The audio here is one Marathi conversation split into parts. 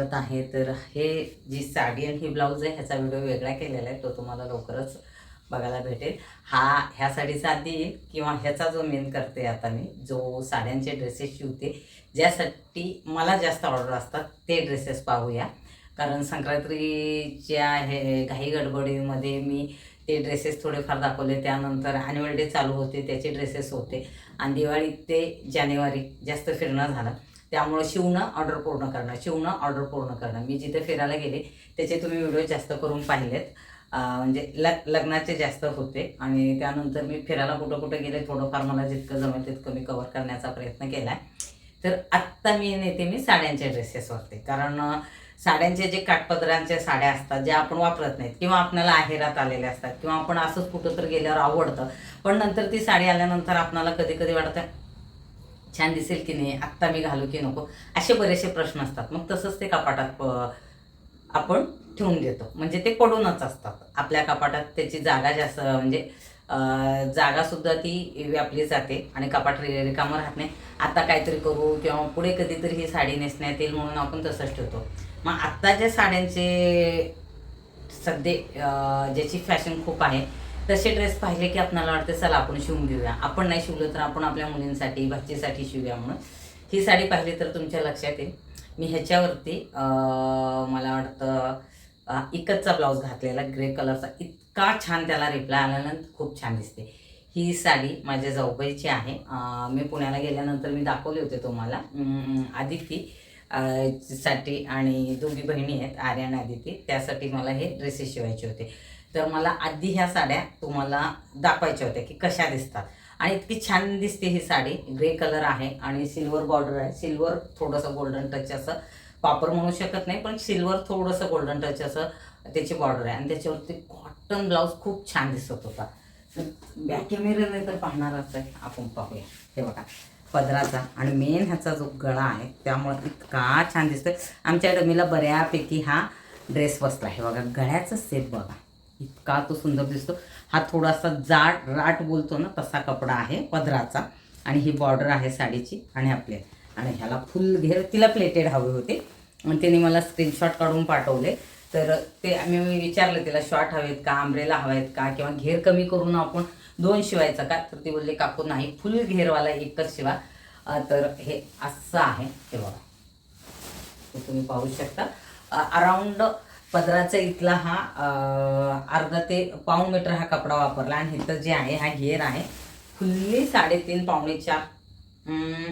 स्वागत आहे. तर हे जी साडी आणि ही ब्लाऊज आहे ह्याचा व्हिडिओ वेगळा केलेला आहे. तो तुम्हाला लवकरच बघायला भेटेल. हा ह्या साडीचा आधी किंवा ह्याचा जो मेन करते आता मी जो साड्यांचे ड्रेसेस शिवते ज्यासाठी मला जास्त ऑर्डर असतात ते ड्रेसेस पाहूया. कारण संक्रांतीच्या हे घाई गडबडीमध्ये मी ते ड्रेसेस थोडेफार दाखवले. त्यानंतर ॲन्युअल डे चालू होते त्याचे ड्रेसेस होते. आणि दिवाळी ते जानेवारी जास्त फिरणं झालं. त्यामुळं शिवणं ऑर्डर पूर्ण करणं शिवणं ऑर्डर पूर्ण करणं. मी जिथे फिरायला गेले त्याचे तुम्ही व्हिडिओ जास्त करून पाहिलेत. म्हणजे लग लग्नाचे जास्त होते आणि त्यानंतर मी फिरायला कुठं कुठं गेले थोडंफार मला जितकं जमेल तितकं मी कवर करण्याचा प्रयत्न केला आहे तर आत्ता मी नेते मी साड्यांचे ड्रेसेसवरते कारण साड्यांचे जे काठपदरांच्या साड्या असतात ज्या आपण वापरत नाहीत किंवा आपल्याला आहेरात आलेल्या असतात किंवा आपण असंच कुठं तर गेल्यावर आवडतं पण नंतर ती साडी आल्यानंतर आपणाला कधी कधी वाटतं छान दिसेल की नाही आत्ता मी घालू की नको असे बरेचसे प्रश्न असतात. मग तसंच ते कपाटात आपण ठेवून देतो. म्हणजे ते पडूनच असतात. आपल्या कपाटात त्याची जागा जास्त म्हणजे जागासुद्धा ती व्यापली जाते आणि कपाट रि- रिकामं राहत नाही. आता काहीतरी करू किंवा पुढे कधीतरी ही साडी नेसण्यात येईल म्हणून आपण तसंच ठेवतो. मग आत्ताच्या साड्यांचे सध्या ज्याची फॅशन खूप आहे तसे ड्रेस पाहिले की आपल्याला वाटते चला आपण शिवून घेऊया. आपण नाही शिवलं तर आपण आपल्या मुलींसाठी भाचीसाठी शिवूया म्हणून. ही साडी पाहिली तर तुमच्या लक्षात येईल. मी ह्याच्यावरती मला वाटतं इकतचा ब्लाऊज घातलेला ग्रे कलरचा इतका छान त्याला रिप्लाय आल्यानंतर खूप छान दिसते. ही साडी माझ्या जाऊबाईची आहे. मी पुण्याला गेल्यानंतर मी दाखवले होते तुम्हाला. आदिती साठी आणि दोघी बहिणी आहेत आर्या आणि आदिती. त्यासाठी मला हे ड्रेसेस शिवायचे होते. तर मला आधी ह्या साड्या तुम्हाला दाखवायच्या होत्या की कशा दिसतात. आणि इतकी छान दिसते ही साडी. ग्रे कलर आहे आणि सिल्वर बॉर्डर आहे. सिल्वर थोडंसं गोल्डन टच असं वापर म्हणू शकत नाही पण सिल्वर थोडंसं गोल्डन टच असं त्याची बॉर्डर आहे. आणि त्याच्यावरती कॉटन ब्लाऊज खूप छान दिसत होता. बॅक कॅमेऱ्याने तर पाहणारच आहे आपण पाहूया. हे बघा पदराचा आणि मेन ह्याचा जो गळा आहे त्यामुळे इतका छान दिसतोय. आमच्या डमीला बऱ्यापैकी हा ड्रेस बसला. आहे बघा गळ्याचा सेप बघा. इतका तो सुंदर दिसतो. हा थोडासा जाड राट बोलतो ना तसा कपडा आहे पदराचा. आणि ही बॉर्डर आहे साडीची आणि आपले. आणि ह्याला फुल घेर तिला प्लेटेड हवे होते. आणि तिने मला स्क्रीनशॉट काढून पाठवले. तर ते आम्ही मी विचारलं तिला शॉर्ट हवेत का आंब्रेला हवेत का किंवा घेर कमी करून आपण दोन शिवायचा का? तर ती बोलले काकू नाही फुल घेरवाला एकच शिवा. तर हे असं आहे. हे बघा. तुम्ही पाहू शकता. अराउंड पदराचा इथला हा अर्धा ते पाऊण मीटर हा कपडा वापरला आणि इथं जे आहे हा घेर आहे फुल्ली साडेतीन पावणे चार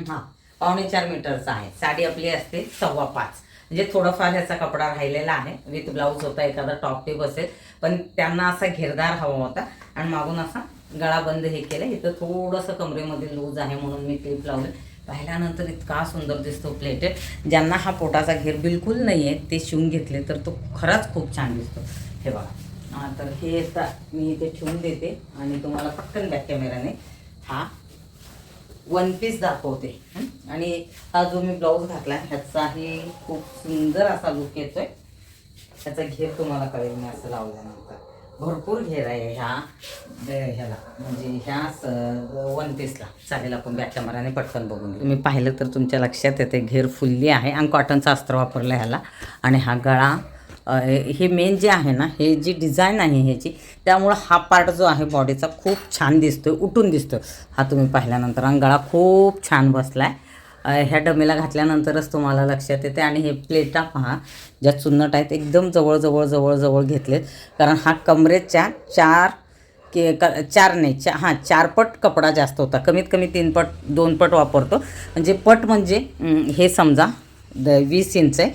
हां पावणे चार मीटरचा आहे. साडी आपली असते सव्वा पाच. म्हणजे थोडंफार ह्याचा कपडा राहिलेला आहे. विथ ब्लाऊज होता एखादा टॉप टिप असेल पण त्यांना असा घेरदार हवा होता आणि मागून असा गळा बंद हे केलं. इथं थोडंसं कमरेमध्ये लूज आहे म्हणून मी क्लिप लावले. पाहिल्यानंतर इतका सुंदर दिसतो प्लेटेड ज्यांना हा पोटाचा घेर बिलकुल नाही आहे ते शिवून घेतले तर तो खरंच खूप छान दिसतो. हे बघा. तर हे आता मी इथे ठेवून देते आणि तुम्हाला पटकन बॅक कॅमेराने हा वन पीस दाखवते. आणि हा जो मी ब्लाऊज घातला ह्याचाही खूप सुंदर असा लुक येतोय. ह्याचा घेर तुम्हाला कळेल मी असं लावल्यानंतर. भरपूर घेर आहे ह्या. ह्याला. म्हणजे ह्या वन पीसला चालेल आपण बॅक पटकन बघून घेऊ. तुम्ही पाहिलं तर तुमच्या लक्षात येते घेर फुलली आहे आणि कॉटनचं अस्त्र वापरलं ह्याला. आणि हा गळा हे मेन जे आहे ना हे जी डिझाईन आहे ह्याची त्यामुळं हा पार्ट जो आहे बॉडीचा खूप छान दिसतोय उठून दिसतोय. हा तुम्ही पाहिल्यानंतर आणि गळा खूप छान बसला आहे ह्या डमीला घातल्यानंतरच तुम्हाला लक्षात येते आणि हे प्लेटा पहा ज्या चुन्नट आहेत एकदम जवळजवळ जवळजवळ घेतलेत. कारण हा कमरेच्या चार के क चार नाही चा हां चार पट कपडा जास्त होता. कमीत कमी तीन पट दोन पट वापरतो. म्हणजे पट म्हणजे हे समजा द वीस इंच आहे.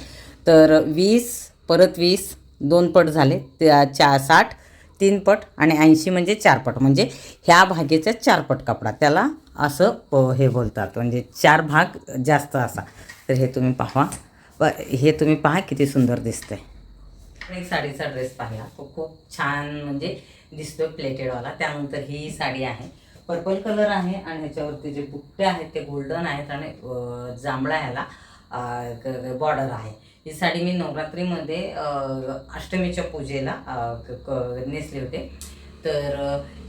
तर वीस परत वीस दोन पट झाले. त्या चा साठ तीन पट आणि ऐंशी म्हणजे चार पट. म्हणजे ह्या भागेचा चारपट कपडा. त्याला असं प- हे बोलतात. म्हणजे चार भाग जास्त असा. तर हे तुम्ही पाहा. व हे तुम्ही पहा किती सुंदर दिसतंय. एक साडीचा ड्रेस पाहिला तो खूप छान म्हणजे दिसतोय प्लेटेडवाला त्यानंतर ही साडी आहे. पर्पल कलर आहे आणि ह्याच्यावरती जे बुट्टे आहेत ते गोल्डन आहेत आणि जांभळा ह्याला बॉर्डर आहे. ही साडी मी नवरात्रीमध्ये अष्टमीच्या पूजेला क- क- नेसली होते. तर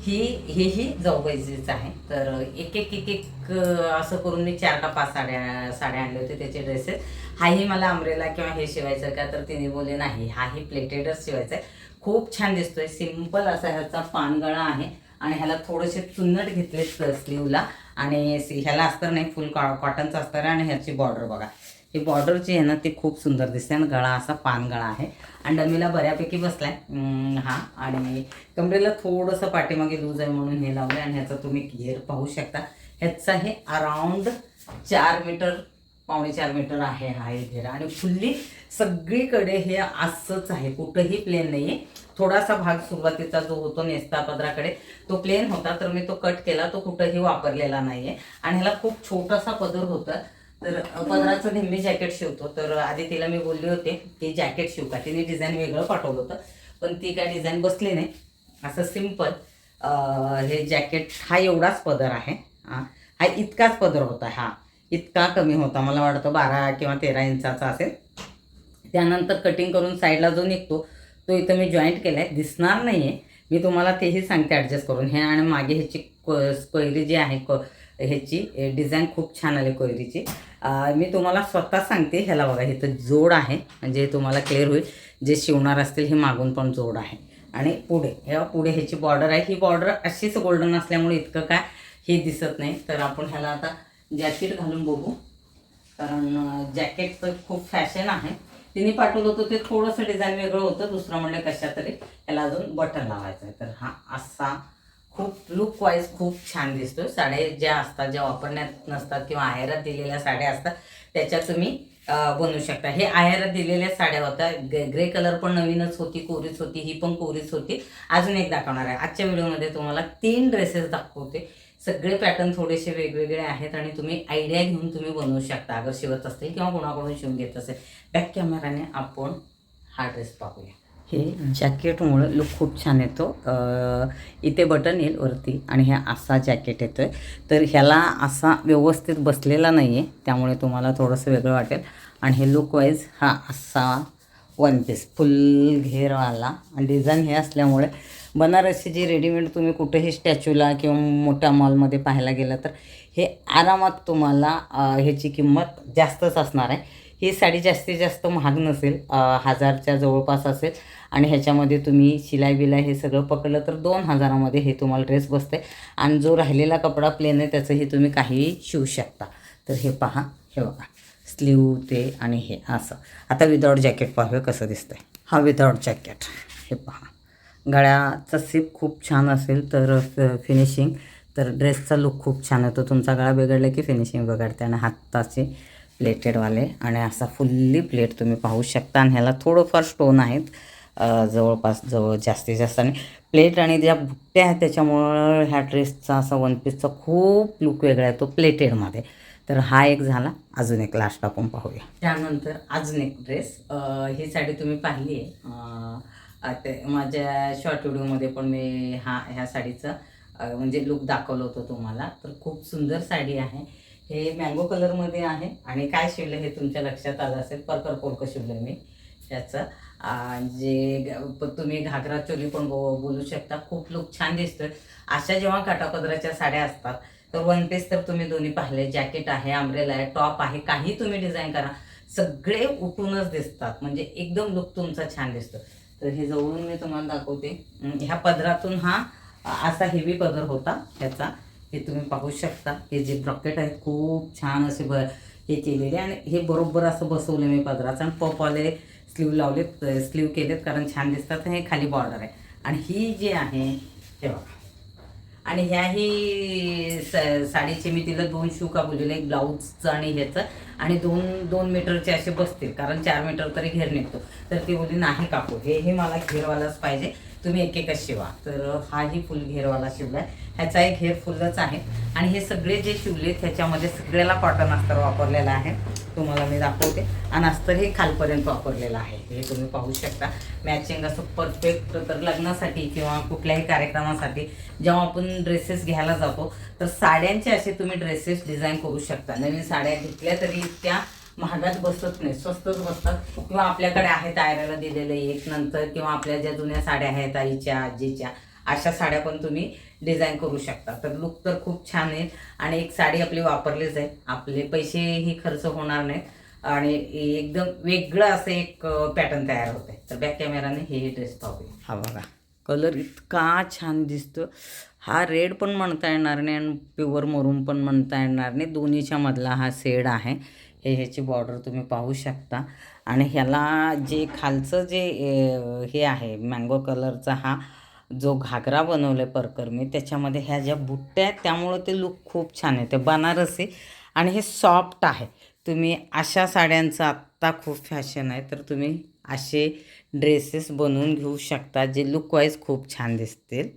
ही हेही जाऊबाईचीच आहे. तर एक एक एक एक असं करून मी चार का पाच साड्या साड्या आणले होते त्याचे ड्रेसेस. हाही मला अमरेला किंवा हे शिवायचं का? तर तिने बोलले नाही हाही प्लेटेडच शिवायचं आहे खूप छान दिसतोय. सिंपल असा ह्याचा पानगळा आहे आणि ह्याला थोडेसे चुन्नट घेतले स्लीवला आणि ह्याला अस्तर नाही फुल कॉ कॉटनचं अस्तर आहे आणि ह्याची बॉर्डर बघा. ही बॉर्डर जी आहे ना ती खूप सुंदर दिसते आणि गळा असा पानगळा आहे. आणि डमीला बऱ्यापैकी बसलाय. आहे हा. आणि कमरेला थोडंसं पाठीमागे लूज आहे म्हणून हे लावलं आणि ह्याचा तुम्ही घेर पाहू शकता. ह्याचा हे अराउंड चार मीटर पावणे चार मीटर आहे हा हे घेरा. आणि फुल्ली सगळीकडे हे असंच आहे. कुठंही प्लेन नाही आहे थोडासा भाग सुरुवातीचा जो होतो नेस्ता पदराकडे तो प्लेन होता तर मी तो कट केला. तो कुठंही वापरलेला नाही आहे आणि ह्याला खूप छोटासा पदर होता. तर पदराचं नेहमी जॅकेट शिवतो. तर आधी तिला मी बोलले होते की जॅकेट शिव का? तिने डिझाईन वेगळं पाठवलं होतं. पण ती काय डिझाईन बसली नाही. असं सिंपल हे जॅकेट हा एवढाच पदर आहे. हा. इतकाच पदर होता हा. इतका कमी होता. मला वाटतं बारा किंवा तेरा इंचाचा असेल. त्यानंतर कटिंग करून साईडला जो निघतो तो इथं मी जॉईंट केला आहे दिसणार नाही आहे मी तुम्हाला तेही सांगते ॲडजस्ट करून. हे आणि मागे ह्याची क- कोयरी जी आहे क ह्याची डिझाईन खूप छान आली कोयरीची. मी तुम्हाला स्वतः सांगते ह्याला बघा इथं जोड आहे म्हणजे तुम्हाला क्लिअर होईल. जे शिवणार असतील हे मागून पण जोड आहे. आणि पुढे ह्या पुढे ह्याची बॉर्डर आहे. ही बॉर्डर अशीच गोल्डन असल्यामुळे इतकं काय हे दिसत नाही. तर आपण ह्याला आता जॅकेट घालून बघू. कारण जॅकेट तर खूप फॅशन आहे. तिने पाठवलं होतं ते थोडंसं डिझाईन वेगळं होतं. दुसरं म्हणलं कशा तरी त्याला अजून बटन लावायचं आहे तर हा असा खूप लुक वाईज खूप छान दिसतो साड्या ज्या असतात ज्या वापरण्यात नसतात किंवा आहेरात दिलेल्या साड्या असतात त्याच्या तुम्ही बनवू शकता. हे आहेरात दिलेल्या साड्या होत्या. ग्रे ग्रे कलर पण नवीनच होती कोरीच होती ही पण कोरीच होती. अजून एक दाखवणार आहे. आजच्या व्हिडिओमध्ये तुम्हाला तीन ड्रेसेस दाखवते. सगळे पॅटर्न थोडेसे वेगवेगळे आहेत आणि तुम्ही आयडिया घेऊन तुम्ही बनवू शकता. अगर शिवत असतील किंवा कोणाकडून शिवून घेत असेल बॅक कॅमेराने आपण हा ड्रेस पाहूया. हे जॅकेटमुळं लुक खूप छान येतो. इथे बटन येईल वरती आणि हे असा जॅकेट येतो आहे तर ह्याला असा व्यवस्थित बसलेला नाही आहे त्यामुळे तुम्हाला थोडंसं वेगळं वाटेल. आणि हे लुकवाईज हा असा वन पीस फुल घेरवाला. आणि डिझाईन हे असल्यामुळे बनारसी जी रेडीमेड तुम्ही कुठेही स्टॅच्यूला किंवा मोठ्या मॉलमध्ये पाहायला गेला तर हे आरामात तुम्हाला ह्याची किंमत जास्तच असणार आहे. ही साडी जास्तीत जास्त महाग नसेल हजारच्या जवळपास असेल. आणि ह्याच्यामध्ये तुम्ही शिलाई बिलाई हे सगळं पकडलं तर दोन हजारामध्ये हे तुम्हाला ड्रेस बसते आणि जो राहिलेला कपडा प्लेन आहे त्याचंही तुम्ही काहीही शिवू शकता. तर हे पहा हे बघा. स्लीव ते आणि हे असं. आता विदाऊट जॅकेट पाहूया कसं दिसतंय. हा विदाऊट जॅकेट हे पहा. गळ्याचा सिप खूप छान असेल तर फिनिशिंग तर ड्रेसचा लुक खूप छान येतो तुमचा गळा बिघडला की फिनिशिंग बिघडते. आणि हाताचे प्लेटेडवाले आणि असा फुल्ली प्लेट तुम्ही पाहू शकता. आणि ह्याला थोडंफार स्टोन आहेत. जवळपास जवळ जास्तीत जास्त. आणि प्लेट आणि ज्या बुट्ट्या आहेत त्याच्यामुळं ह्या ड्रेसचा असा वन पीसचा खूप लुक वेगळा आहे. तो प्लेटेडमध्ये तर हा एक झाला. अजून एक लास्ट आपण पाहूया. त्यानंतर अजून एक ड्रेस ही साडी तुम्ही पाहिली आहे. ते माझ्या शॉर्ट व्हिडिओमध्ये पण मी हा ह्या साडीचं म्हणजे लुक दाखवलं होतं तुम्हाला. तर खूप सुंदर साडी आहे. हे मँगो कलरमध्ये आहे. आणि काय शिवलं हे तुमच्या लक्षात आलं असेल? पर्कर पोलकं शिवलं मी त्याचं. जे तुम्ही घागरा चोली पण बोलू शकता. खूप लुक छान दिसतोय. अशा जेव्हा काटापदराच्या साड्या असतात तर वन पीस तर तुम्ही दोन्ही पाहिले जॅकेट आहे अम्ब्रेला आहे टॉप आहे. काही तुम्ही डिझाईन करा. सगळे उठूनच दिसतात. म्हणजे एकदम लुक तुमचा छान दिसतो. तर हे जवळून मी तुम्हाला दाखवते. ह्या पदरातून हा असा हेवी पदर होता ह्याचा. हे तुम्ही पाहू शकता. हे जे ब्रॉकेट आहेत खूप छान असे ब हे केलेले आणि हे बरोबर असं बसवलं मी पदराचं आणि पपवाले स्लीव लावलेत स्लीव केलेत कारण छान दिसतात हे खाली बॉर्डर आहे. आणि ही जी आहे हे बघा. आणि ह्याही स- साडीचे मी तिला दोन शू का बोललेले एक ब्लाऊजचं आणि ह्याचं. आणि दोन दोन मीटरचे असे बसतील कारण चार मीटर तरी घेर निघतो. तर ती बोलली नाही कापू हे हे मला घेरवालाच पाहिजे. तुम्ही एक एकच शिवा. तर हाही फुल घेरवाला शिवलाय. ह्याचा एक घेर फुलच आहे. आणि हे सगळे जे शिवलेत ह्याच्यामध्ये सगळ्याला कॉटन अस्तर वापरलेलं आहे. तुम्हाला मी दाखवते. आणि अस्तर हे खालपर्यंत वापरलेलं आहे. हे तुम्ही पाहू शकता. मॅचिंग असं परफेक्ट तर लग्नासाठी किंवा कुठल्याही कार्यक्रमासाठी जेव्हा आपण ड्रेसेस घ्यायला जातो तर साड्यांचे असे तुम्ही ड्रेसेस डिझाईन करू शकता. नवीन साड्या घेतल्या तरी त्या महागात बसत नाही स्वस्तच बसतात. किंवा आपल्याकडे आहेत आयराला दिलेलं एक नंतर किंवा आपल्या ज्या जुन्या साड्या आहेत आईच्या आजीच्या अशा साड्या पण तुम्ही डिझाईन करू शकता. तर लुक तर खूप छान आहे. आणि एक साडी आपली वापरलीच आहे. आपले पैसेही खर्च होणार नाहीत. आणि एकदम वेगळं असं एक पॅटर्न तयार होते तर बॅक कॅमेराने हे ड्रेस पाहूया. हा बघा. कलर इतका छान दिसतो हा रेड पण म्हणता येणार नाही आणि प्युअर मरून पण म्हणता येणार नाही. दोन्हीच्या मधला हा शेड आहे. हे ह्याची बॉर्डर तुम्ही पाहू शकता. आणि ह्याला जे खालचं जे हे आहे मँगो कलरचा हा जो घागरा बनवला परकर मी त्याच्यामध्ये ह्या ज्या बुट्ट्या आहेत त्यामुळं ते लुक खूप छान येते. बनारसी आणि हे सॉफ्ट आहे. तुम्ही अशा साड्यांचं आत्ता खूप फॅशन आहे तर तुम्ही असे ड्रेसेस बनवून घेऊ शकता जे लुकवाईज खूप छान दिसतील.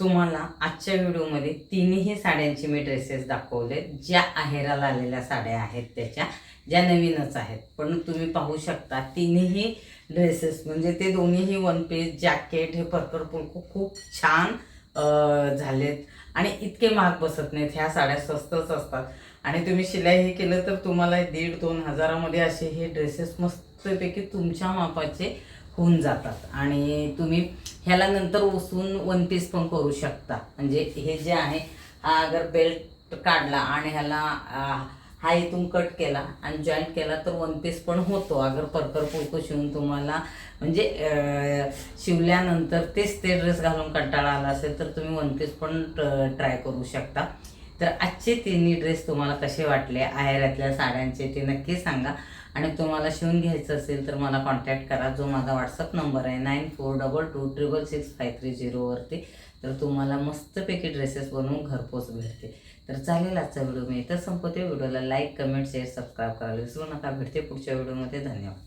तुम्हाला आजच्या व्हिडिओमध्ये तिन्ही साड्यांची मी ड्रेसेस दाखवले. ज्या आहेराला आलेल्या साड्या आहेत त्याच्या ज्या नवीनच आहेत. पण तुम्ही पाहू शकता तिन्ही ड्रेसेस म्हणजे ते दोन्हीही वन पीस जॅकेट हे परकर पुरकू खूप छान झालेत. आणि इतके महाग बसत नाहीत. ह्या साड्या स्वस्तच असतात. आणि तुम्ही शिलाई हे केलं तर तुम्हाला दीड दोन हजारामध्ये असे हे ड्रेसेस मस्तपैकी तुमच्या मापाचे होऊन जातात. आणि तुम्ही ह्याला नंतर ओसून वन पीस पण करू शकता. म्हणजे हे जे आहे हा अगर बेल्ट काढला आणि ह्याला हा इथून कट केला आणि जॉईंट केला तर वन पीस पण होतो. अगर परकर पुरकं शिवून तुम्हाला म्हणजे शिवल्यानंतर तेच ते ड्रेस घालून कंटाळा आला असेल तर तुम्ही वन पीस पण ट्राय करू शकता. तर आजचे तिन्ही ड्रेस तुम्हाला कसे वाटले? आहेरातल्या साड्यांचे ते नक्की सांगा. आणि तुम्हाला शिवून घ्यायचं असेल तर मला कॉन्टॅक्ट करा. जो माझा व्हॉट्सअप नंबर आहे nine four double two triple six five three झिरोवरती तर तुम्हाला मस्तपैकी ड्रेसेस बनवून घरपोच भेटते तर चालेल आजचा व्हिडिओ मी इथं संपवते. व्हिडिओला लाईक कमेंट शेअर सबस्क्राईब करायला विसरू नका. भेटते पुढच्या व्हिडिओमध्ये धन्यवाद.